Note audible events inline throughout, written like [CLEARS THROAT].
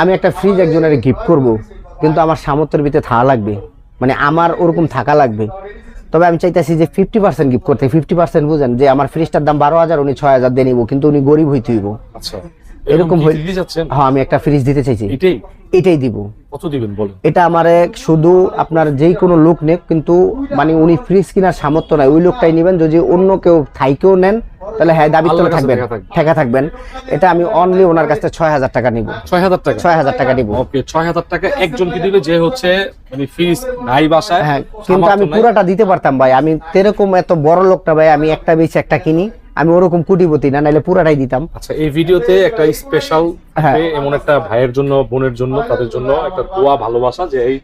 আমি একটা ফ্রিজ একজনের গিফট করব, কিন্তু আমার সামর্থ্যের ভিতরে থাকা লাগবে মানে আমার ওরকম থাকা লাগবে। তবে আমি চাইতেছি যে ফিফটি পার্সেন্ট গিফট করতে ফিফটি পার্সেন্ট বুঝেন যে আমার ফ্রিজটার দাম বারো হাজার, উনি ছয় হাজার দিয়ে নিব, কিন্তু উনি গরিব হইতে হইব। আচ্ছা। এরকম হ্যাঁ আমি একটা ফ্রিজ দিতে চাইছি। এটাই? এটাই দিব। কত দিবেন বলেন? এটা আমার এক শুধু আপনার যেই কোনো লোক নেক কিন্তু মানে উনি ফ্রিজ কেনার সামর্থ্য নাই। ওই লোকটাই নেবেন। যদি অন্য কেউ থাইকেও নেন তাহলে হ্যাঁ দাবি তো থাকবেন। ঠেকা থাকবে। ঠেকা থাকবেন। এটা আমি অনলি ওনার কাছে ছয় হাজার টাকা নিব। ছয় হাজার টাকা? ছয় হাজার টাকা নিব। ওকে ছয় হাজার টাকা একজনকে দিলে যে হচ্ছে মানে ফিস নাই বাসায় হ্যাঁ কিন্তু আমি পুরাটা দিতে পারতাম ভাই। আমি তেরকম এত বড় লোকটা ভাই আমি একটা বেশি একটা কিনি। আমি ওরকম কুটিপতি না নাইলে পুরাটাই দিতাম। আচ্ছা এই ভিডিওতে একটা স্পেশাল হ্যাঁ। এমন একটা ভাইয়ের জন্য বোনের জন্য তাদের জন্য একটা দোয়া ভালোবাসা যে এই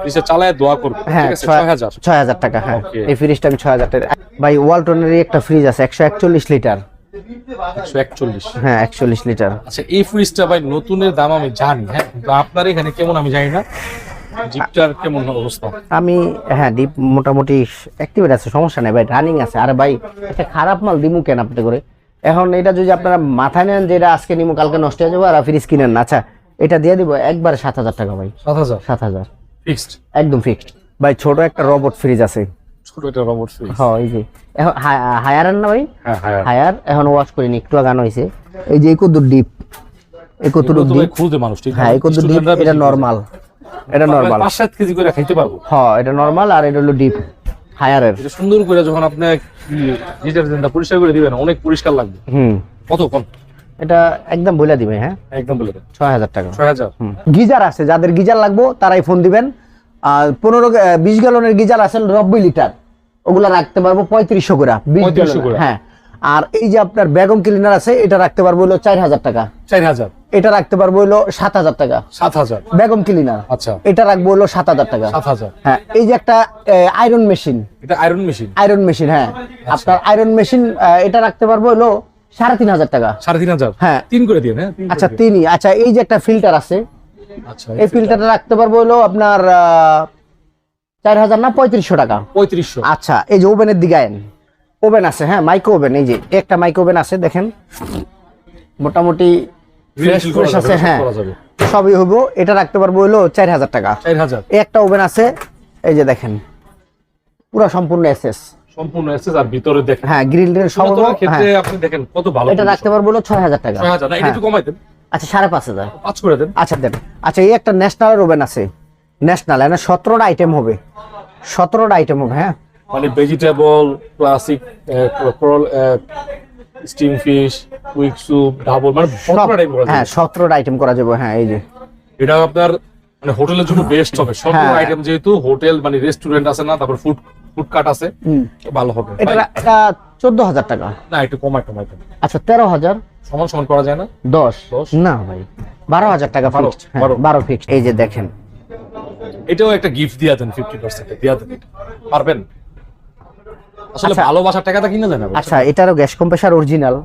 ফ্রিজে চালায় দোয়া করবে হ্যাঁ ঠিক আছে? ছয় হাজার। ছয় হাজার টাকা হ্যাঁ। এই ফ্রিজটা আমি ছয় হাজার টাকা ভাই ওয়ালটনেরই একটা ফ্রিজ আছে একশো একচল্লিশ লিটার। একশো একচল্লিশ। হ্যাঁ একচল্লিশ লিটার। আচ্ছা এই ফ্রিজটা ভাই নতুনের দাম আমি জানি হ্যাঁ কিন্তু আপনার এখানে কেমন আমি জানি না। জিপটার কেমন অবস্থা? আমি হ্যাঁ ডিপ মোটামুটি অ্যাক্টিভেট আছে সমস্যা নেই ভাই রানিং আছে। আরে ভাই একটা খারাপ মাল দিমু কেন আপনি করে এখন এটা যদি আপনারা মাথায় নেন যে এটা আজকে নিমু কালকে নষ্ট হয়ে যাব আর ফ্রিজ কিনেন আচ্ছা এটা দিয়ে দিব একবার সাত হাজার টাকা ভাই। সাত হাজার? সাত হাজার। ফিক্সড একদম ফিক্সড ভাই ছোট একটা রোবট ফ্রিজ আছে। ছোট একটা রবট ফ্রিজ হ্যাঁ এই যে। এখন হায়ার না ভাই? হ্যাঁ হ্যাঁ হায়ার এখন ওয়াশ করিনি একটু হয়েছে। এই যে ডিপ মানুষ ঠিক হ্যাঁ ডিপ এটা নর্মাল এটা। নর্মাল পাঁচ সাত কেজি করে খাইতে পারব। হ্যাঁ এটা নর্মাল আর এটা হলো ডিপ হায়ারের এটা সুন্দর করে যখন আপনি ডিটারজেন্টটা পরিষ্কার করে দিবেন অনেক পরিষ্কার লাগবে। হুম। কত কম? এটা একদম বলে দিবে হ্যাঁ? একদম বলে দেন ছয় হাজার টাকা। ছয় হাজার? গিজার আছে যাদের গিজার লাগবো তারাই ফোন দিবেন। আর পনেরো বিশ গ্যালনের গিজার আছে নব্বই লিটার ওগুলা রাখতে পারব পঁয়ত্রিশশো করে 20 3500 গ্যালনের, করে। হ্যাঁ। আর এই যে আপনার বেগম ক্লিনার আছে এটা রাখতে পারব হলো চার হাজার টাকা। চার হাজার? এটা রাখতে পারব হলো সাত হাজার টাকা। সাত হাজার? বেগম ক্লিনার আচ্ছা। এটা রাখব হলো সাত হাজার টাকা। সাত হাজার। হ্যাঁ এই যে একটা আয়রন মেশিন এটা আয়রন মেশিন আয়রন মেশিন হ্যাঁ। আপনার আয়রন মেশিন এটা রাখতে পারব হলো সাড়ে তিন হাজার টাকা। সাড়ে তিন হাজার? হ্যাঁ। তিন করে দিয়ে হ্যাঁ? আচ্ছা দিন। তিনি আচ্ছা এই যে একটা ফিল্টার আছে আচ্ছা এই ফিল্টারটা রাখতে পারব হলো আপনার চার হাজার না পঁয়ত্রিশশো টাকা। পঁয়ত্রিশশো। আচ্ছা এই যে ওভেনের দিকে আইন ওভেন আছে হ্যাঁ মাইক্রো ওভেন এই যে একটা মাইক্রো ওভেন আছে দেখেন। মোটামুটি ফ্রেশ ফ্রেশ আছে হ্যাঁ। সবই হইব এটা রাখতে পারব হলো চার হাজার টাকা। চার হাজার। একটা ওভেন আছে এই যে দেখেন পুরো সম্পূর্ণ এসএস। সম্পূর্ণ এসেছে আর ভিতরে দেখেন। হ্যাঁ গ্রিল টিল সব ক্ষেত্রে হ্যাঁ। আপনি দেখেন কত ভালো এটা রাখতে পারব হলো ছয় হাজার টাকা। ছয় হাজার এটা হ্যাঁ। একটু কমাই দেন। আচ্ছা সাড়ে পাঁচ হাজার। পাঁচ করে দেন। আচ্ছা দেন। আচ্ছা এই একটা ন্যাশনাল ওভেন আছে। ন্যাশনাল এখানে সতেরোটা আইটেম হবে। সতেরোটা আইটেম হবে হ্যাঁ। মানে vegetable classic steam fish quick soup double মানে হ্যাঁ। সতেরোটা আইটেম করা যাবে হ্যাঁ এই যে। এটা আপনার মানে হোটেলের জন্য বেস্ট হবে। হ্যাঁ। আইটেম যেহেতু হোটেল মানে রেস্টুরেন্ট আছে না তারপর ফুড ফুড কাট আছে ভালো হবে। এটা এটা চোদ্দ হাজার টাকা। না একটু কমাই দেন আচ্ছা তেরো হাজার সমান সমান করা যায় না? দশ? না ভাই। বারো হাজার টাকা ফিক্সড হ্যাঁ, বারো। ফিক্সড এই যে দেখেন। এটাও একটা গিফট দিয়া দেন ফিফটি পার্সেন্ট দিয়া দেন। পারবেন? আসলে আচ্ছা। ভালোবাসার টাকাটা কিনে দেন আচ্ছা এটারও গ্যাস কম্প্রেসার অরিজিনাল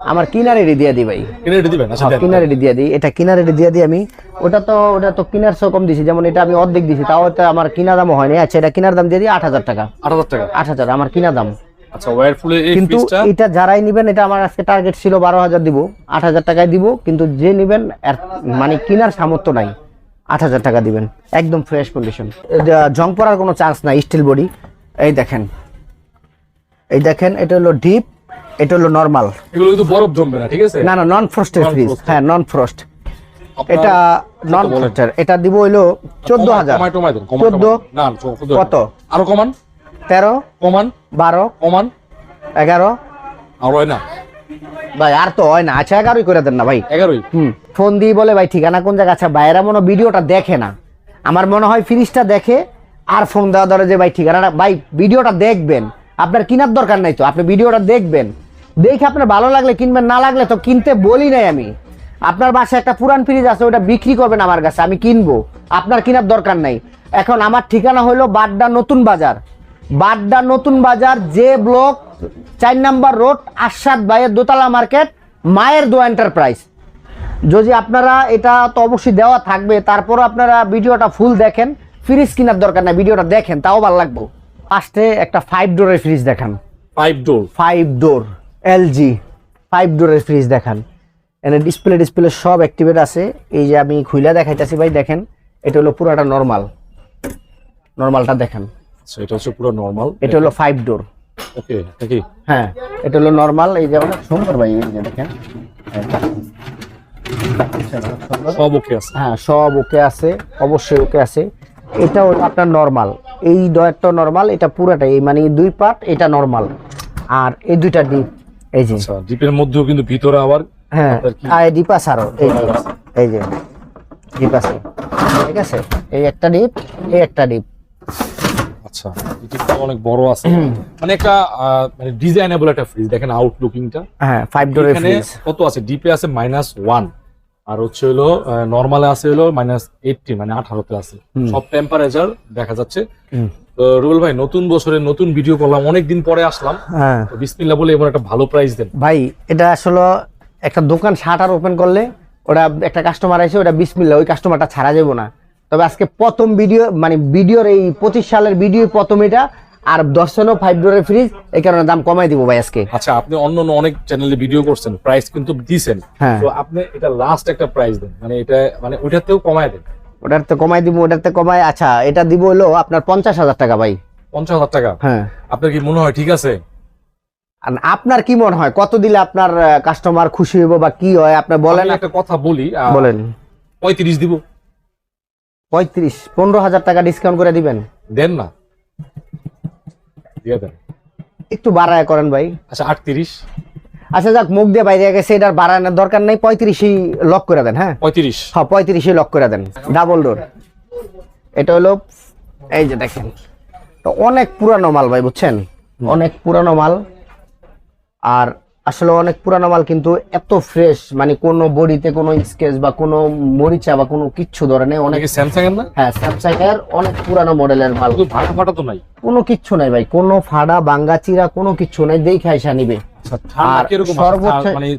আমার কিনার দিয়ে দিই ভাই। কিনে রেডি দিবেন? আচ্ছা দেন। কিনার দিয়ে দিই। এটা কিনার দিয়ে দিই আমি। ওটা তো ওটা তো কিনার সহ কম দিছি। যেমন এটা আমি অর্ধেক দিছি তাও এটা আমার কিনা দামও হয়নি। আচ্ছা এটা কিনার দাম দিয়ে দিই আট হাজার টাকা। আট হাজার টাকা? আট হাজার আমার কিনা দাম। আচ্ছা ওয়ারফুলের এই কিন্তু এটা যারাই নিবেন এটা আমার আজকে টার্গেট ছিল বারো হাজার দিব। আট হাজার টাকায় দিব। কিন্তু যে নিবেন মানে কিনার সামর্থ্য নাই। আট হাজার টাকা দিবেন। একদম ফ্রেশ কন্ডিশন জং পড়ার কোনো চান্স নাই স্টিল বডি এই দেখেন। এই দেখেন এটা হলো ডিপ এটা হলো নরমাল এগুলো কিন্তু বরফ জমবে না ঠিক আছে? না না নন ফ্রস্টের ফ্রিজ হ্যাঁ নন ফ্রস্ট এটা নন? ফ্রস্টের এটা দিব হইল চোদ্দ কমাই- হাজার। কমাই টমাই দেন, কমাই চোদ্দ টমাই দেন। না কত? আরও কমান। তেরো কমান। বারো কমান। এগারো। আর হয় না। ভাই আর তো হয় না। আচ্ছা এগারোই করে দেন না ভাই। এগারোই? হুম ফোন দিয়ে বলে ভাই ঠিকানা কোন জায়গা? আচ্ছা ভাইয়েরা মনে ভিডিওটা দেখে না। আমার মনে হয় ফ্রিজটা দেখে আর ফোন দেওয়া ধরে যে ভাই ঠিকানাটা ভাই ভিডিওটা দেখবেন। আপনার কেনার দরকার নাই তো, আপনি ভিডিওটা দেখবেন। দেখে আপনার ভালো লাগলে কিনবেন, না লাগলে তো কিনতে বলি নাই আমি। আপনার বাসায় একটা পুরান ফ্রিজ আছে, ওটা বিক্রি করবেন আমার কাছে, আমি কিনবো। আপনার কেনার দরকার নাই। এখন আমার ঠিকানা হলো বাড্ডা নতুন বাজার। বাড্ডা নতুন বাজার, যে ব্লক, চার নাম্বার রোড আশাদ ভাইয়ের দোতলা মার্কেট, মায়ের দো এন্টারপ্রাইজ যদি আপনারা এটা তো অবশ্যই দেওয়া থাকবে তারপর আপনারা ভিডিওটা ফুল দেখেন। ফ্রিজ কেনার দরকার নাই, ভিডিওটা দেখেন, তাও ভালো লাগবে। ফার্স্টে একটা ফাইভ ডোরের ফ্রিজ দেখান। Five door five door LG five ডোরের ফ্রিজ দেখান। এখানে ডিসপ্লে ডিসপ্লে সব অ্যাক্টিভেট আছে। এই যে আমি খুইলা দেখাইতেছি ভাই দেখেন এটা হলো পুরাটা নর্মাল নর্মালটা দেখেন। এটা হচ্ছে পুরো নর্মাল এটা হলো ফাইভ ডোর ওকে হ্যাঁ এটা হলো নর্মাল এই যে অনেক সুন্দর ভাই এই যে দেখেন। সব ওকে আছে। হ্যাঁ সব ওকে আছে অবশ্যই ওকে আছে। এটা হলো আপনার নর্মাল এই ডয়ারটা নর্মাল এটা পুরাটাই এই মানে দুই পার্ট এটা নর্মাল আর এই দুইটা ডিপ এই যে। আচ্ছা ডিপের মধ্যেও কিন্তু ভিতরে আবার হ্যাঁ আর ডিপ আছে আরও এই যে এই যে ডিপ আছে। ঠিক আছে? এই একটা ডিপ এই একটা ডিপ আচ্ছা ডিপটা অনেক বড় আছে। মানে একটা মানে ডিজাইনেবল একটা ফ্রিজ দেখেন আউটলুকিংটা হ্যাঁ ফাইভ ডোরের ফ্রিজ কত আছে? ডিপে আছে মাইনাস ওয়ান আর হচ্ছে হলো নর্মালে আছে হলো মাইনাস এইটটি মানে আঠারোতে আছে। সব টেম্পারেচার দেখা যাচ্ছে। তো রুবেল ভাই নতুন বছরে নতুন ভিডিও করলাম অনেক দিন পরে আসলাম। হ্যাঁ। তো বলে এবার একটা ভালো প্রাইস দেন। ভাই এটা আসলে একটা দোকান শাটার ওপেন করলে ওটা একটা কাস্টমার আছে ওটা বিসমিল্লা ওই কাস্টমারটা ছাড়া যাব না। তবে আজকে প্রথম ভিডিও মানে ভিডিওর এই পঁচিশ সালের ভিডিও প্রথম এটা আর দশ জনও ফাইভ ডোরের ফ্রিজ এই কারণে দাম কমাই দিব ভাই আজকে। আচ্ছা আপনি অন্য অনেক চ্যানেলে ভিডিও করছেন প্রাইস কিন্তু দিছেন। হ্যাঁ। তো আপনি এটা লাস্ট একটা প্রাইস দেন মানে এটা মানে ওইটাতেও কমায় দেন। ওটার তো কমাই দিব ওটার তো কমাই আচ্ছা এটা দিব হলো আপনার পঞ্চাশ হাজার টাকা ভাই। পঞ্চাশ হাজার টাকা? হ্যাঁ। আপনার কি মনে হয় ঠিক আছে? আর আপনার কি মনে হয়? কত দিলে আপনার কাস্টমার খুশি হইব বা কি হয়? আপনি বলেন। একটা কথা বলি বলেন। পঁয়ত্রিশ দিব। পঁয়ত্রিশ পনেরো হাজার টাকা ডিসকাউন্ট করে দিবেন। দেন না। দিয়ে দেন। একটু বাড়ায় করেন ভাই। আচ্ছা আটত্রিশ। আচ্ছা যাক মুখ দিয়ে বাইরে গেছে এটার বাড়ানোর দরকার নাই পঁয়ত্রিশই লক করে দেন হ্যাঁ? পঁয়ত্রিশ। হ্যাঁ পঁয়ত্রিশই লক করে দেন। ডাবল ডোর এটা হলো এই যে দেখেন তো অনেক পুরানো মাল ভাই বুঝছেন? অনেক পুরানো মাল। আর আসলে অনেক পুরানো মাল কিন্তু এত ফ্রেশ মানে কোনো বডিতে কোনো স্কেচ বা কোনো মরিচা বা কোনো কিচ্ছু ধরে নেই অনেক স্যামসাং এর না? হ্যাঁ স্যামসাং এর অনেক পুরানো মডেলের মাল। ভাড়া ফাটা তো নাই। কোনো কিচ্ছু নাই ভাই কোনো ফাড়া বাঙ্গা চিরা কোনো কিচ্ছু নাই দেখে আইসা নিবে। আচ্ছা আর সর্বোচ্চ- মানে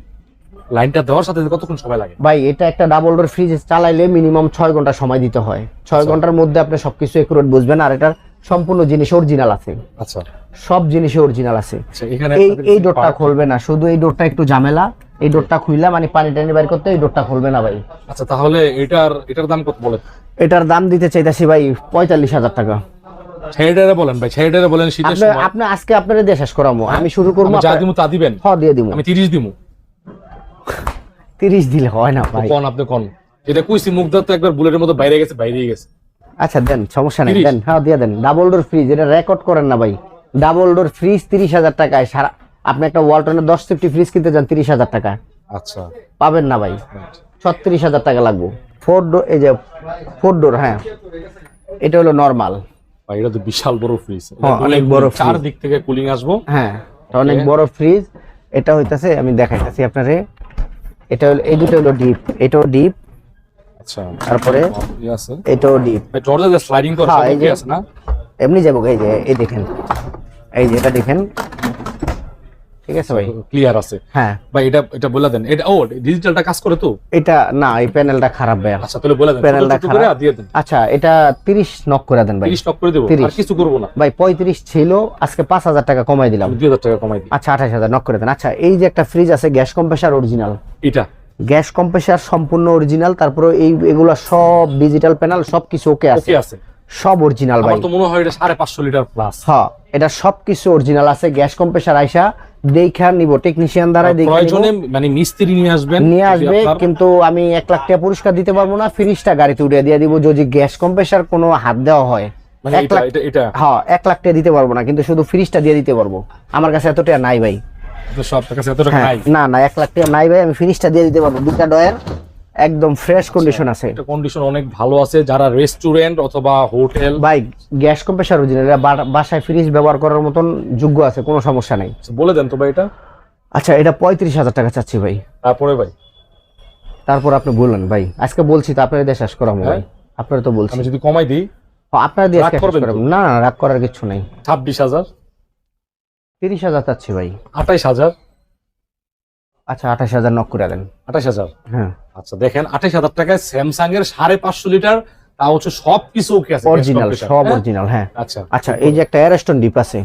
লাইনটা দেওয়ার সাথে কতক্ষণ সময় লাগে? ভাই এটা একটা ডাবল ডোর ফ্রিজ চালাইলে মিনিমাম ছয় ঘণ্টা সময় দিতে হয়। ছয় ঘণ্টার মধ্যে আপনি সবকিছু একুরেট বুঝবেন আর এটার সম্পূর্ণ জিনিস অরিজিনাল আছে। আচ্ছা। সব জিনিসে অরিজিনাল আছে। আচ্ছা এই এই ডোরটা খুলবে না শুধু এই ডোরটা একটু ঝামেলা এই ডোরটা খুইলা মানে পানি টানি বাইর করতে এই ডোরটা খুলবে না ভাই। আচ্ছা তাহলে এটার এটার দাম কত বলেন? এটার দাম দিতে চাইতাছি ভাই পঁয়তাল্লিশ হাজার টাকা। ছেড়ে বলেন ভাই ছেড়ে বলেন শীতের সময়। আপনি আজকে আপনার দিয়ে শেষ করাবো আমি শুরু করব যা দিমু তা দিবেন? হ দিয়ে দিব আমি তিরিশ দিমু। তিরিশ দিলে হয় না ভাই। কোন আপনি কোন? এটা কইছি মুগ্ধা তো একবার বুলেটের মতো বাইরে গেছে বাইরে গেছে। আচ্ছা দেন সমস্যা নেই 30? দেন হ্যাঁ দিয়ে দেন। ডাবল ডোর ফ্রিজ এটা রেকর্ড করেন না ভাই। ডাবল ডোর ফ্রিজ তিরিশ হাজার টাকায়। সারা আপনি একটা ওয়ালটনের দশ ফিফটি ফ্রিজ কিনতে যান তিরিশ হাজার টাকা। আচ্ছা। পাবেন না ভাই। ছত্রিশ হাজার টাকা লাগবে। ফোর ডোর এই যে ফোর ডোর হ্যাঁ। এটা হলো নর্মাল। এটা তো বিশাল বড় ফ্রিজ। হ্যাঁ, অনেক বড় চার দিক থেকে কুলিং আসব। হ্যাঁ অনেক বড় ফ্রিজ। এটা হইতাছে আমি দেখাইতেছি আপনারে। এটা হলো এই দুটো হলো ডিপ। এটাও ডিপ। আচ্ছা। তারপরে এটাও ডিপ। ভাই দরজা স্লাইডিং করে হ্যাঁ, আছে না? এমনি যাব এই যে এই দেখেন। এই যে এটা দেখেন। ঠিক আছে ভাই? ক্লিয়ার আছে। হ্যাঁ। ভাই এটা এটা বলে দেন। এটা ও ডিজিটালটা কাজ করে তো? এটা না এই প্যানেলটা খারাপ ভাই। আচ্ছা তাহলে বলে দেন। প্যানেলটা ছোট করে খারাপ দিয়ে দেন। আচ্ছা এটা তিরিশ নক করে দেন ভাই। 30 স্টক করে দেবো। 30 আর কিছু করব না। ভাই পঁয়ত্রিশ ছিল আজকে পাঁচ হাজার টাকা কমাই দিলাম। আমি 2000 টাকা কমাই দিই আচ্ছা আঠাশ হাজার নক করে দেন। আচ্ছা এই যে একটা ফ্রিজ আছে গ্যাস কম্প্রেসার অরিজিনাল এটা। গ্যাস কম্প্রেসার সম্পূর্ণ অরিজিনাল তারপরে এই এগুলো সব ডিজিটাল প্যানেল সব কিছু ওকে আছে। ওকে আছে। সব অরিজিনাল ভাই। আমার তো মনে হয় এটা সাড়ে পাঁচশো লিটার প্লাস হ্যাঁ এটা সব কিছু অরিজিনাল আছে। গ্যাস কম্প্রেসার আইসা দেখা নিব টেকনিশিয়ান দ্বারা দেখে। প্রয়োজনে মানে মিস্ত্রি নিয়ে আসবেন নিয়ে আসবে কিন্তু আমি এক লাখ টাকা পুরস্কার দিতে পারব না ফ্রিজটা গাড়িতে উঠিয়ে দিয়ে দিব। যদি গ্যাস কম্প্রেসার কোনো হাত দেওয়া হয় মানে এক লাখ হ্যাঁ এক লাখ টাকা দিতে পারব না কিন্তু শুধু ফ্রিজটা দিয়ে দিতে পারব। আমার কাছে এত টাকা নাই ভাই। হ্যাঁ নাই। না না এক লাখ টাকা নাই ভাই আমি ফ্রিজটা দিয়ে দিতে পারব। দুটা ডয়ের একদম ফ্রেশ কন্ডিশন আছে। এটা কন্ডিশন অনেক ভালো আছে যারা রেস্টুরেন্ট অথবা হোটেল ভাই গ্যাস কম্প্রেসার অরিজিনাল বাসায় ফ্রিজ ব্যবহার করার মতন যোগ্য আছে কোনো সমস্যা নাই। বলে দেন তো ভাই এটা। আচ্ছা এটা পঁয়ত্রিশ হাজার টাকা চাচ্ছি ভাই। তারপরে ভাই? তারপর আপনি বললেন ভাই আজকে বলছি তো আপনার দিয়ে শেষ করাবো ভাই। আপনার তো বলছি। আমি যদি কমাই দিই? আপনার দিয়ে শেষ করাবো। না না রাগ করার কিছু নাই। ছাব্বিশ হাজার? তিরিশ হাজার চাচ্ছি ভাই। আঠাইশ হাজার? আচ্ছা আঠাশ হাজার নক করে দেন। আঠাইশ হাজার? হ্যাঁ। আচ্ছা দেখেন আঠাইশ হাজার টাকায় স্যামসাং এর সাড়ে পাঁচশো লিটার তা হচ্ছে সব কিছু ওকে আছে। অরিজিনাল সব? অরিজিনাল হ্যাঁ। আচ্ছা। আচ্ছা এই যে একটা অ্যারেস্টন ডিপ আছে।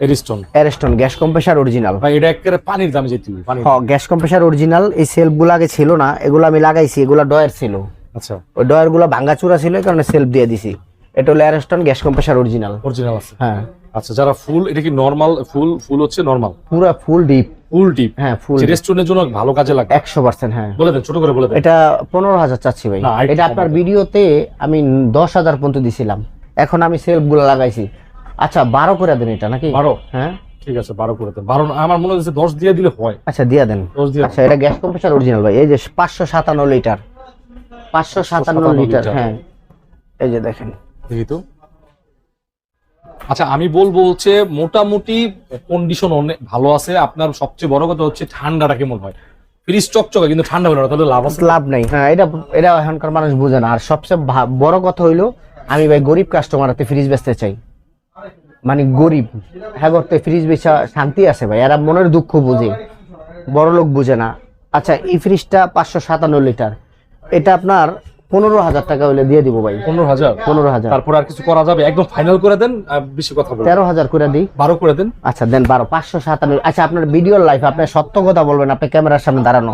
Ariston Ariston gas compressor original ভাই এটা একেবারে পানির দামে যেতে হবে পানি হ গ্যাস কম্প্রেসার অরিজিনাল এই সেলফগুলো আগে ছিল না এগুলো আমি লাগাইছি এগুলো ডয়ার ছিল। আচ্ছা। ওই ডয়ারগুলো ভাঙ্গাচুরা ছিল এই কারণে সেলফ দিয়ে দিছি। এটা হলো Ariston gas compressor original original আছে। হ্যাঁ। আচ্ছা যারা ফুল এটা কি নরমাল ফুল ফুল হচ্ছে নরমাল পুরো ফুল ডিপ ফুল টিপ হ্যাঁ ফুল রেস্টুরেন্টের জন্য ভালো কাজে লাগে। একশো পার্সেন্ট হ্যাঁ। বলে দেন ছোট করে বলে দেন। এটা পনেরো হাজার চাচ্ছি ভাই। এটা আপনার ভিডিওতে আমি দশ হাজার পর্যন্ত দিছিলাম। এখন আমি সেলফগুলো লাগাইছি। আচ্ছা বারো করে দেন এটা নাকি? বারো। হ্যাঁ। ঠিক আছে বারো করে দেন। বারো আমার মনে হচ্ছে দশ দিয়ে দিলে হয়। আচ্ছা দিয়ে দেন। দশ দিয়ে আচ্ছা এটা গ্যাস কম্প্রেসার অরিজিনাল ভাই। এই যে পাঁচশো সাতান্ন লিটার। পাঁচশো সাতান্ন 557 লিটার লিটার। হ্যাঁ। এই যে দেখেন। দেখি তো। আচ্ছা আমি বলব হচ্ছে মোটামুটি কন্ডিশন অনেক ভালো আছে। আপনার সবচেয়ে বড় কথা হচ্ছে ঠান্ডাটা কেমন হয়? ফ্রিজ চকচকা, কিন্তু ঠান্ডা না, তাহলে লাভ লাভ নাই। হ্যাঁ এটা এটা এখনকার মানুষ বুঝে না। আর সবচেয়ে বড় কথা হইল, আমি ভাই গরিব কাস্টমার হাতে ফ্রিজ বেচতে চাই। মানে গরিব। হ্যাঁ করতে ফ্রিজ বেচা শান্তি আছে ভাই। এরা মনের দুঃখ বুঝে। বড় লোক বুঝে না। আচ্ছা এই ফ্রিজটা পাঁচশো সাতান্ন লিটার। এটা আপনার পনেরো হাজার টাকা হইলে দিয়ে দিব ভাই। পনেরো হাজার? পনেরো হাজার। তারপর আর কিছু করা যাবে? একদম ফাইনাল করে দেন বেশি কথা বলবেন তেরো হাজার করে দিই। বারো করে দেন। আচ্ছা দেন বারো পাঁচশো সাতান্ন। আচ্ছা আপনার ভিডিও লাইফ আপনি সত্য কথা বলবেন আপনি ক্যামেরার সামনে দাঁড়ানো।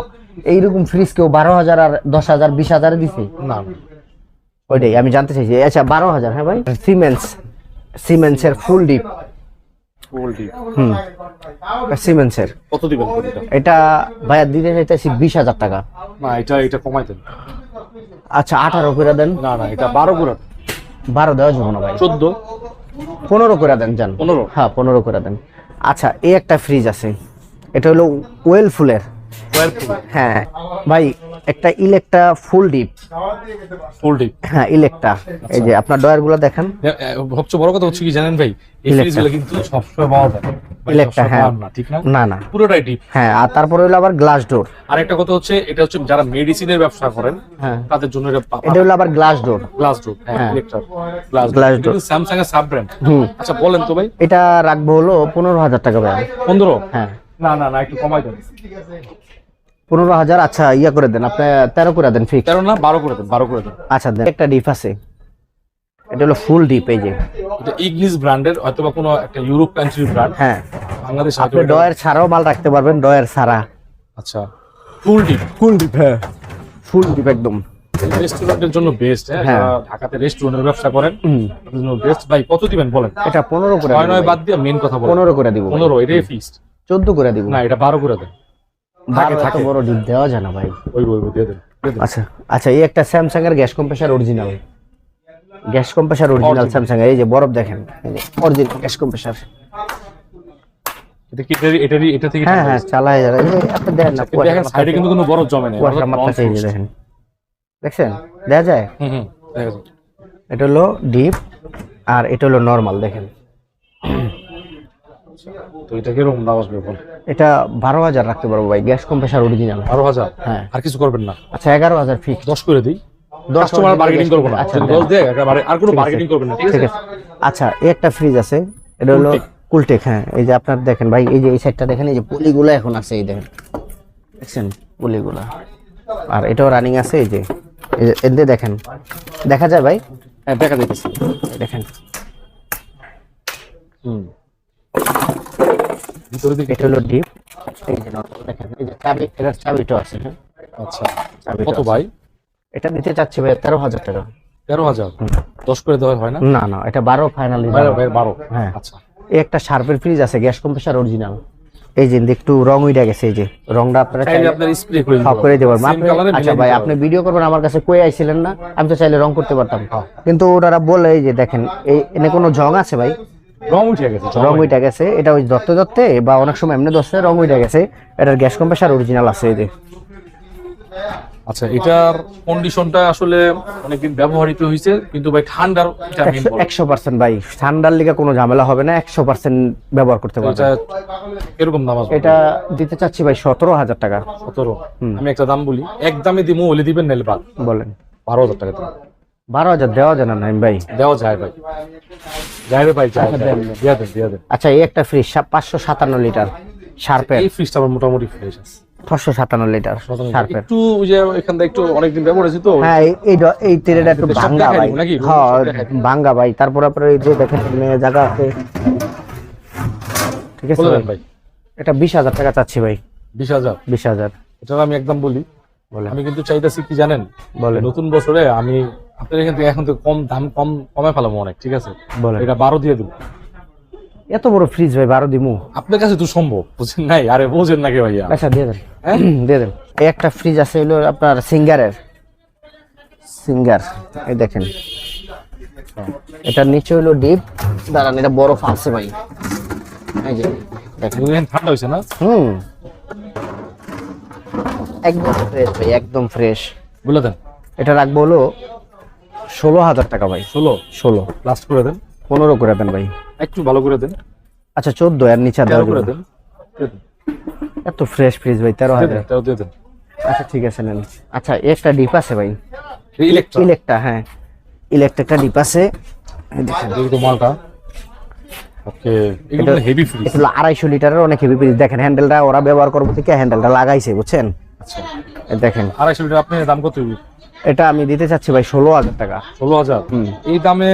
এইরকম ফ্রিজ কেউ বারো হাজার আর দশ হাজার বিশ হাজার দিছে? না। ওইটাই আমি জানতে চাইছি। আচ্ছা বারো হাজার হ্যাঁ ভাই? সিমেন্স সিমেন্সের ফুল ডিপ হুম। সিমেন্সের কত দিবেন এটা? ভাইয়া দিতে চাইতেছি বিশ হাজার টাকা। না এটা এটা কমাই দেন। আচ্ছা আঠারো করে দেন। না না এটা বারো করে বারো দেওয়া যাব না ভাই। চোদ্দ? পনেরো করে দেন যান পনেরো? হ্যাঁ পনেরো করে দেন। আচ্ছা এই একটা ফ্রিজ আছে। এটা হলো ওয়েল ফুলের হ্যাঁ। ভাই একটা Electra full dip. Full dip. হ্যাঁ ইলেকট্রা। এই যে আপনার ডয়ারগুলো দেখেন সবচেয়ে বড় কথা হচ্ছে কি জানেন ভাই? এই। ফ্রিজগুলো কিন্তু সবসময় পাওয়া যায়। না। ভাই, Electra, সবসময় হ্যাঁ। না ঠিক না? না না। পুরোটাই ডিপ। হ্যাঁ আর তারপরে হলো আবার গ্লাস ডোর। আর একটা কথা হচ্ছে এটা হচ্ছে যারা মেডিসিনের ব্যবসা করেন হ্যাঁ। তাদের জন্য এটা এটা হলো আবার গ্লাস ডোর। গ্লাস ডোর হ্যাঁ হ্যাঁ। Electra glass door. স্যামসাং এর সাব ব্র্যান্ড আচ্ছা বলেন তো ভাই। এটা রাখব হলো পনেরো হাজার টাকা ভাই। পনেরো? হ্যাঁ। না না না একটু কমাই দেন। পনেরো হাজার আচ্ছা ইয়া করে দেন আপনি তেরো করে দেন ফিক্স তেরো না বারো করে দেন বারো করে দেন। আচ্ছা দেন। একটা ডিপ আছে। এটা হলো ফুল ডিপ এই যে। এটা ইগনিস ব্র্যান্ডের হয়তো বা কোনো একটা ইউরোপ কান্ট্রির ব্র্যান্ড হ্যাঁ। বাংলাদেশ আপনি ডয়ের ছাড়াও মাল রাখতে পারবেন ডয়ের ছাড়া। আচ্ছা ফুল ডিপ ফুল ডিপ হ্যাঁ। ফুল ডিপ একদম। রেস্টুরেন্টের জন্য বেস্ট হ্যাঁ হ্যাঁ। ঢাকাতে রেস্টুরেন্টের ব্যবসা করেন জন্য বেস্ট ভাই কত দিবেন বলেন? এটা পনেরো করে দিব নয় বাদ দিয়ে মেন কথা বলেন। পনেরো করে দিব পনেরো এটাই ফিক্সড চোদ্দ করে দিব। না এটা বারো করে দেন। থাকে। বড় ডিপ দেওয়া যায় না ভাই। ওই ওই ওই দিয়ে দেন আচ্ছা আচ্ছা এই একটা স্যামসাং এর gas compressor original gas compressor original. Samsung এই যে বরফ দেখেন অরিজিনাল গ্যাস কম্প্রেসার এটা কি এটারই এটারই এটা থেকে হ্যাঁ হ্যাঁ চালায় যারা আপনি দেখেন না কিন্তু দেখেন সাইডে কিন্তু কোনো বরফ জমে না কুয়াশা মারতেছে এই দেখেন। দেখছেন? দেখা যায়? হুম হুম এটা হলো ডিপ আর এটা হলো নর্মাল দেখেন। তো এটা কীরকম দাম আসবে বল? এটা বারো হাজার রাখতে পারব ভাই গ্যাস কম্প্রেসার অরিজিনাল বারো হাজার? হ্যাঁ। আর কিছু করবেন না? আচ্ছা এগারো হাজার ফিক্স দশ করে দিই। দশ হাজার বার্গেনিং করব না। আচ্ছা। দশ দেয় আর কোনো বার্গেনিং করবেন না ঠিক আছে? আচ্ছা এই একটা ফ্রিজ আছে এটা হলো কুলটেক। হ্যাঁ। এই যে আপনার দেখেন ভাই এই যে এই সাইডটা দেখেন এই যে পুলিগুলো এখন আছে এই দেখেন। দেখছেন পুলিগুলা? আর এটাও রানিং আছে এই যে। এই যে এদের দেখেন। দেখা যায় ভাই? হ্যাঁ দেখা যাইতেছে। দেখেন। হুম। এটা হলো ডিপ এই যে normal দেখেন এই যে চাবি আছে হ্যাঁ? আচ্ছা। চাবিটা কত ভাই? এটা দিতে চাচ্ছি ভাই তেরো হাজার টাকা। তেরো হাজার? দশ করে দেওয়া হয় না? না না এটা বারো ফাইনালি বারো বারো। হ্যাঁ। আচ্ছা। এই একটা শার্পের ফ্রিজ আছে গ্যাস কম্প্রেসার অরিজিনাল এই যে একটু রং উইটা গেছে এই যে। রংটা আপনারা চাইলে আপনার স্প্রে করে দিতে করে দিতে পারবেন আপনি- colour এ আচ্ছা ভাই আপনি ভিডিও করবেন আমার কাছে কই আইছিলেন না আমি তো চাইলে রং করতে পারতাম। হ্যাঁ। কিন্তু ওনারা বলে এই যে দেখেন এই এনে কোনো জং আছে ভাই? রং উঠে গেছে রং উইটা গেছে এটা ওই ধরতে ধরতে বা অনেক সময় এমনি ধরছে রং উইটা গেছে। এটার গ্যাস কম্প্রেসার অরিজিনাল আছে যে আচ্ছা এটার কন্ডিশনটা আসলে অনেকদিন ব্যবহৃত হয়েছে কিন্তু ভাই ঠান্ডার একশো- পার্সেন্ট ভাই ঠান্ডার লিগে কোনো ঝামেলা হবে না একশো পার্সেন্ট ব্যবহার করতে এটা পারবেন এরকম দাম এটা দিতে চাচ্ছি ভাই সতেরো হাজার টাকা। সতেরো? আমি একটা দাম বলি এক দামে দিমু ওলে দিবেন নাহলে বাদ। বলেন। বারো হাজার টাকা বারো হাজার দেওয়া যায় না ভাই। দেওয়া যায় ভাই। ভাই আচ্ছা। দিয়া দেন দিয়া দেন। আচ্ছা এই একটা ফ্রিজ পাঁচশো সাতান্ন লিটার শার্পের। এই ফ্রিজটা আমার মোটামুটি ফ্রেশ আছে। ছশো সাতান্ন লিটার শার্পের। একটু ওই যে এখান থেকে একটু অনেকদিন ব্যবহার হয়েছে তো। হ্যাঁ এই- এই তেলেটা একটু ভাঙ্গা ভাই। দিব হ্যাঁ সব দেখাই দিব। ভাঙ্গা ভাই। তারপর আপনার এই যে দেখেন জায়গা আছে। ঠিক আছে ভাই? এটা বিশ হাজার টাকা চাচ্ছি ভাই। বিশ হাজার? বিশ হাজার। এটা আমি একদম বলি। বলেন। আমি কিন্তু চাইতেছি কি জানেন? বলেন। নতুন বছরে আমি আপনার এখান থেকে এখন থেকে কম দাম কম কমে ফেলাবো অনেক ঠিক আছে? এটা বারো দিয়ে দেবো। এত বড় ফ্রিজ ভাই বারো দিমু। আপনার কাছে তো সম্ভব বুঝেন নাই? আরে বোঝেন নাকি ভাইয়া? আচ্ছা দিয়ে দেন। হ্যাঁ? [CLEARS THROAT] দিয়ে দেন। এই একটা ফ্রিজ আছে হলো আপনার সিঙ্গারের। সিঙ্গার এই দেখেন। এটার নিচে হলো ডিপ দাঁড়ান এটা বরফ আছে ভাই। এই যে দেখেন। ঠান্ডা হয়েছে না? হুম। একদম ফ্রেশ ভাই একদম ফ্রেশ বলে দেন। এটা রাখব হলো ষোলো হাজার টাকা ভাই। ষোলো? ষোলো। লাস্ট করে দেন। পনেরো করে দেন ভাই। একটু ভালো করে দেন। আচ্ছা চোদ্দ আর নিচে তেরো করে দেন। এত ফ্রেশ ফ্রিজ ভাই তেরো হাজার। তেরো দিয়ে দেন। আচ্ছা ঠিক আছে নেন। আচ্ছা একটা ডিপ আছে ভাই। ইলেকট্রা হ্যাঁ। ইলেকট্রিকটা ডিপ আছে। দেখেন। মালটা। হলো আড়াইশো লিটারের অনেক হেভি ফ্রিজ দেখেন হ্যান্ডেলটা ওরা ব্যবহার করব থেকে হ্যান্ডেলটা লাগাইছে বুঝছেন? আচ্ছা। দেখেন। আড়াইশো লিটার আপনি দাম কত এটা আমি দিতে চাচ্ছি ভাই ষোলো হাজার টাকা। ষোলো হাজার? এই দামে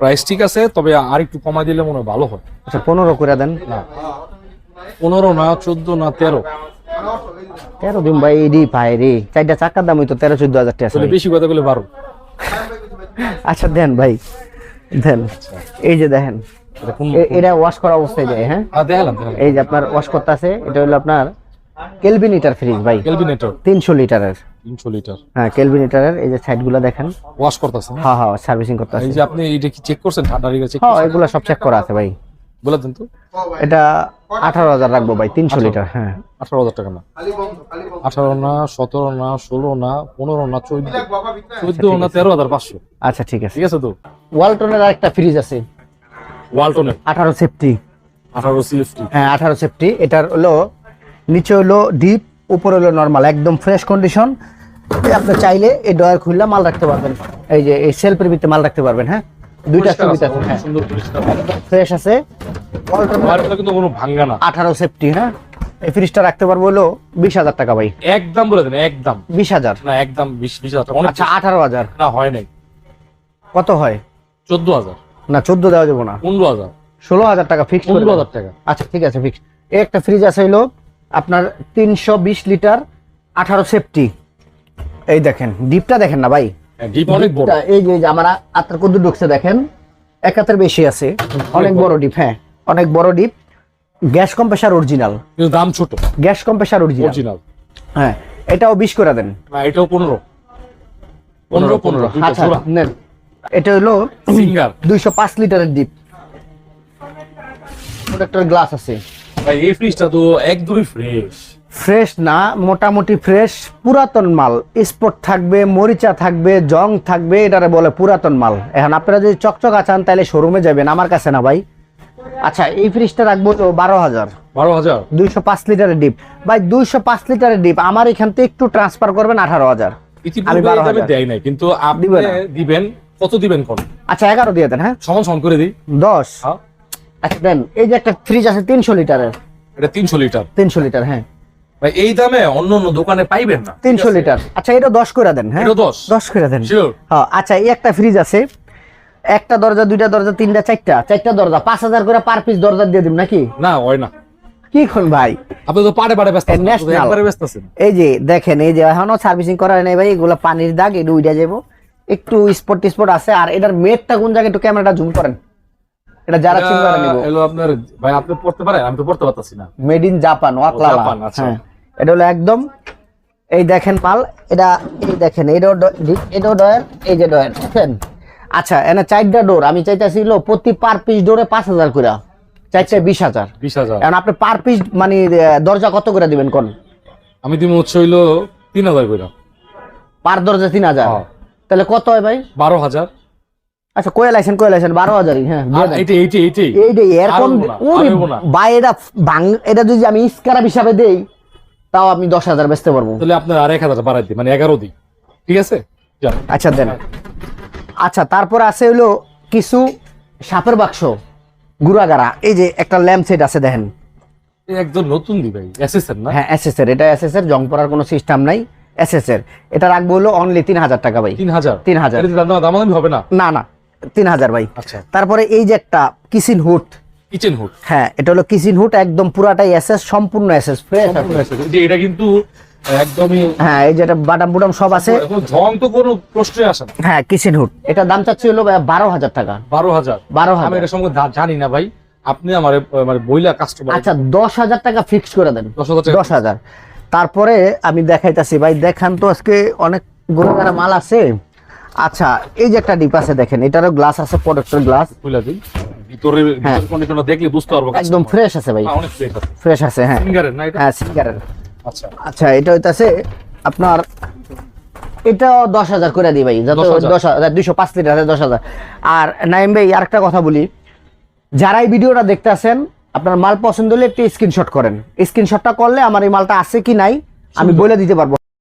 প্রাইস ঠিক আছে তবে আর একটু কমাই দিলে মনে হয় ভালো হয়। আচ্ছা পনেরো করে দেন। না। পনেরো না চোদ্দ না তেরো? তেরো দিন ভাই রি পাই রে। চারটা চাকার দাম তো তেরো চোদ্দ হাজার টাকা আছে বেশি কথা বলে বারো। আচ্ছা দেন ভাই দেন। এই যে দেখেন এটা এটা ওয়াশ করা অবস্থায় দেয় হ্যাঁ? দেখালাম এই যে আপনার ওয়াশ করতে আছে এটা হলো আপনার কেলভিনিটার ফ্রিজ ভাই। ক্যালভিনেটর তিনশো লিটারের। তিনশো লিটার। হ্যাঁ কেলভিনিটারের এই যে সাইডগুলো দেখেন। ওয়াশ করতেছে হ্যাঁ হ্যাঁ সার্ভিসিং করতে এই যে আপনি এটা কি চেক করছেন? ঠান্ডা লেগে চেক হ্যাঁ এগুলো সব চেক করা আছে ভাই। বলে দেন তো। এটা আঠারো হাজার রাখব ভাই তিনশো লিটার হ্যাঁ। আঠারো হাজার টাকা না। আঠারো না সতেরো না ষোলো না পনেরো না চোদ্দ। চোদ্দ না তেরো হাজার পাঁচশো। আচ্ছা ঠিক আছে। ঠিক আছে তো? ওয়ালটনের আরেকটা ফ্রিজ আছে। ওয়ালটনের? আঠারো সেফটি আঠারো সিএফটি হ্যাঁ আঠারো সেফটি এটার হলো নিচে হলো ডিপ উপরে হলো নর্মাল একদম ফ্রেশ কন্ডিশন আপনি চাইলে এই ডয়ার খুললে মাল রাখতে পারবেন। এই যে এই সেলফের ভিতরে মাল রাখতে পারবেন হ্যাঁ? দুইটা সুবিধা আছে হ্যাঁ। সুন্দর ফ্রেশ আছে। কিন্তু কোনো ভাঙ্গা না। আঠারো সেফটি হ্যাঁ? এই ফ্রিজটা রাখতে পারব হলো বিশ হাজার টাকা ভাই। একদম বলে দেন একদম। বিশ হাজার? না একদম বিশ বিশ হাজার। আচ্ছা আঠারো হাজার। না হয় নাই। কত হয়? চোদ্দ হাজার। না চোদ্দ দেওয়া যাব না। পনেরো হাজার। ষোলো হাজার টাকা ফিক্স পনেরো হাজার টাকা। আচ্ছা ঠিক আছে ফিক্স একটা ফ্রিজ আছে হইল আপনার তিনশো বিশ লিটার আঠারো সেফটি। এই দেখেন ডিপটা দেখেন না ভাই? ডিপটা এই যে আমার আত্মার কদ্দু ঢুকছে দেখেন। একাতের বেশি আছে। অনেক বড়। ডিপ হ্যাঁ অনেক বড় ডিপ। Gas compressor original. দাম ছোট। Gas compressor original. অরিজিনাল। হ্যাঁ এটাও বিশ করে দেন। এটাও পনেরো। পনেরো পনেরো আচ্ছা নেন। এটা হলো দুইশো পাঁচ লিটারের ডিপ। প্রোডাক্টের গ্লাস আছে। ভাই এই ফ্রিজটা তো একদমই ফ্রেশ ফ্রেশ না মোটামুটি ফ্রেশ পুরাতন মাল। স্পট থাকবে মরিচা থাকবে জং থাকবে এটারে বলে পুরাতন মাল। এখন আপনারা যদি চকচকা চান তাহলে শোরুমে যাবেন আমার কাছে না ভাই। আচ্ছা এই ফ্রিজটা রাখব তো বারো হাজার। বারো হাজার? দুইশো পাঁচ লিটারের ডিপ। ভাই দুইশো পাঁচ লিটারের ডিপ আমার এখান থেকে একটু ট্রান্সফার করবেন আঠারো হাজার। দেয় নাই কিন্তু আপনি দিবেন কত দিবেন কোন? আচ্ছা এগারো দিয়ে দেন হ্যাঁ? সমান সমান করে দিই। দশ। হ্যাঁ। আচ্ছা দেন এই যে একটা ফ্রিজ আছে তিনশো লিটারের। এটা তিনশো লিটার। তিনশো লিটার হ্যাঁ। ভাই এই দামে অন্য অন্য দোকানে পাইবেন না। তিনশো লিটার। আচ্ছা এটা দশ করে দেন হ্যাঁ? দশ। দশ করে দেন। হ্যাঁ আচ্ছা এই একটা ফ্রিজ আছে। একটা দরজা দুইটা দরজা তিনটা চারটা। চারটা দরজা পাঁচ হাজার করে পার পিস দরজা দিয়ে দিব নাকি? না হয় না। কি কোন ভাই? আপনি তো পাড়ে পাড়ে ব্যস্ত. একবারে ব্যস্ত আছেন। এই যে দেখেন এই যে এখনও সার্ভিসিং করা হয় নাই ভাই এগুলো পানির দাগ এটা উইটা যাব একটু স্পট টিস্পট আছে আর এটার মেটটা কোন জায়গায় একটু ক্যামেরাটা জুম করেন। এটা যারা করে নিব। হলো আপনার ভাই আপনি পড়তে পারেন? আমি তো পড়তে পারতাছি না। মেড ইন জাপান ওয়াকলালা জাপান, আচ্ছা। হ্যাঁ। এটা হলো একদম এই দেখেন মাল এটা এই দেখেন এটাও এটাও ডয়ের এই যে ডয়ের দেখেন? আচ্ছা এনে চারটা ডোর আমি চাইতেছিল প্রতি পার পিস ডোরে পাঁচ হাজার করে চারটে বিশ হাজার। বিশ হাজার। এখন আপনি পার পিস মানে দরজা কত করে দিবেন কোন? আমি দিব হচ্ছে হইল তিন হাজার করে পার দরজা তিন হাজার। হ্যাঁ। তাহলে কত হয় ভাই? বারো হাজার। আচ্ছা কয়ে লাইছেন কয়ে লাইছেন বারো হাজারই হ্যাঁ এইটি এইটি এইটি। এরকম। বা এটা ভাঙ এটা যদি আমি স্ক্রাব হিসাবে দেই তাও আমি দশ হাজার বেচতে পারব। তাহলে আপনার আর এক হাজার বাড়াই দিই মানে এগারো দিই। ঠিক আছে? আচ্ছা দেন। আচ্ছা তারপর আছে হলো কিছু সাপের বাক্স গুড়াগাড়া। এই যে একটা ল্যাম্প সেট আছে দেখেন। একজন নতুন দি ভাই এসেছেন না? হ্যাঁ এস এর এটা এস জং পড়ার কোনো সিস্টেম নাই এস এর এটা রাখব হলো অনলি তিন হাজার টাকা ভাই। তিন হাজার? তিন হাজার। দাম হবে না? না না। তিন হাজার ভাই। আচ্ছা। তারপরে এই যে একটা কিসিন হুড। Kitchen hood. হ্যাঁ এটা হলো কিচেন হুড একদম পুরাটাই এসএস সম্পূর্ণ এসএস ফ্রেশ এটা কিন্তু একদমই হ্যাঁ এই যেটা বাটাম বুটাম সব আছে। ঝং তো কোনো প্রশ্নই আসে না। হ্যাঁ কিচেন হুড। এটা দাম চাচ্ছি হলো বারো হাজার টাকা। বারো হাজার বারো আমি হাজার এটা সম্বন্ধে জানি না ভাই। আপনি আমার মানে বইলা কাস্টমার আচ্ছা দশ হাজার টাকা ফিক্স করে দেন। দশ হাজার দশ হাজার তারপরে আমি দেখাইতাছি ভাই দেখান তো আজকে অনেক গুণগারা মাল আছে। আচ্ছা এই যে একটা ডিপ আছে দেখেন এটারও গ্লাস আছে প্রোডাক্টের গ্লাস বইলা দিন ভিতরে হ্যাঁ। কন্ডিশনটা দেখলে বুঝতে পারব একদম ফ্রেশ আছে ভাই। হ্যাঁ, অনেক ফ্রেশ আছে। ফ্রেশ আছে হ্যাঁ। না এটা? হ্যাঁ সিঙ্গারের আচ্ছা। আচ্ছা এটা হইতাছে আপনার এটাও দশ হাজার করে দিই ভাই যত 10,000 দশ হাজার দুইশো পাঁচ লিটার দশ হাজার। আর নাইম ভাই আরেকটা কথা বলি। যারা এই ভিডিওটা দেখতে আসেন আপনার মাল পছন্দ হলে একটি স্ক্রিনশট করেন। স্ক্রিনশটটা করলে আমার এই মালটা আছে কি নাই আমি বলে দিতে পারব।